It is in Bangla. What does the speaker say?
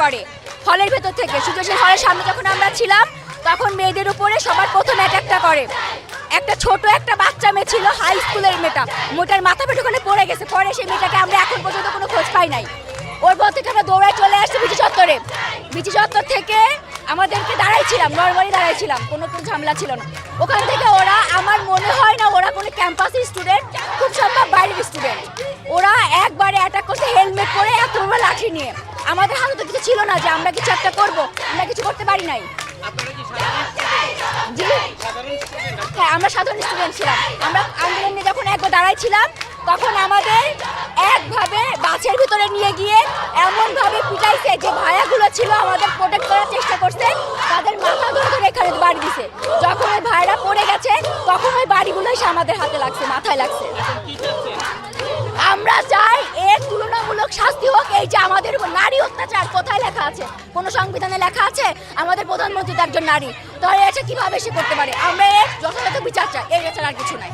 করে। হলের ভেতর থেকে। সুদর্শন হলের সামনে যখন আমরা ছিলাম, তখন মেয়েদের উপরে সবার প্রথম অ্যাটাকটা করে। একটা ছোট একটা বাচ্চা মেয়ে ছিল হাই স্কুলের মেয়েটা। মোটার মাথা পেটে ওখানে পড়ে গেছে। পরে সেই মেয়েটাকে আমরা এখন পর্যন্ত কোনো খোঁজ পাই নাই। ওর পর থেকে আমরা দৌড়ায় চলে আসছি বিচি চত্বরে। বিচি চত্বর থেকে আমাদেরকে দাঁড়াইছিলাম নর্মালি দাঁড়াইছিলাম। কোনো কোনো ঝামেলা ছিল না। ওখান থেকে ওরা, আমার মনে হয় না ওরা কোনো ক্যাম্পাসের স্টুডেন্ট খুব সম্ভব বাইরের স্টুডেন্ট অ্যাটাক করছে হেলমেট পরে এত বড় লাঠি নিয়ে। আমাদের হাতে তো কিছু ছিল না যে আমরা কিছু একটা করব আমরা কিছু করতে পারি নাই। জি। হ্যাঁ আমরা সাধারণ স্টুডেন্ট ছিলাম। আমরা আন্দোলনে যখন একবার দাঁড়াইছিলাম তখন আমাদের একভাবে বাসের ভিতরে নিয়ে গিয়ে এমনভাবে পিটাইছে যে ভাইয়াগুলো ছিল আমাদের প্রোটেক্ট করার চেষ্টা করছে তাদের মাথা ধরে ধরে এখানে বাড়ি দিছে। যখন ওই ভাইরা পড়ে গেছে তখন ওই বাড়িগুলো এসে আমাদের হাতে লাগছে মাথায় লাগছে আমরা চাই এর তুলনামূলক শাস্তি হোক, এই যে আমাদের উপর নারী অত্যাচার, কোথায় লেখা আছে? কোনো সংবিধানে লেখা আছে? আমাদের প্রধানমন্ত্রী তো একজন নারী। তাহলে এটা কীভাবে সে করতে পারে? আমরা যথাযথ বিচার চাই। এই এছাড়া আর কিছু নাই।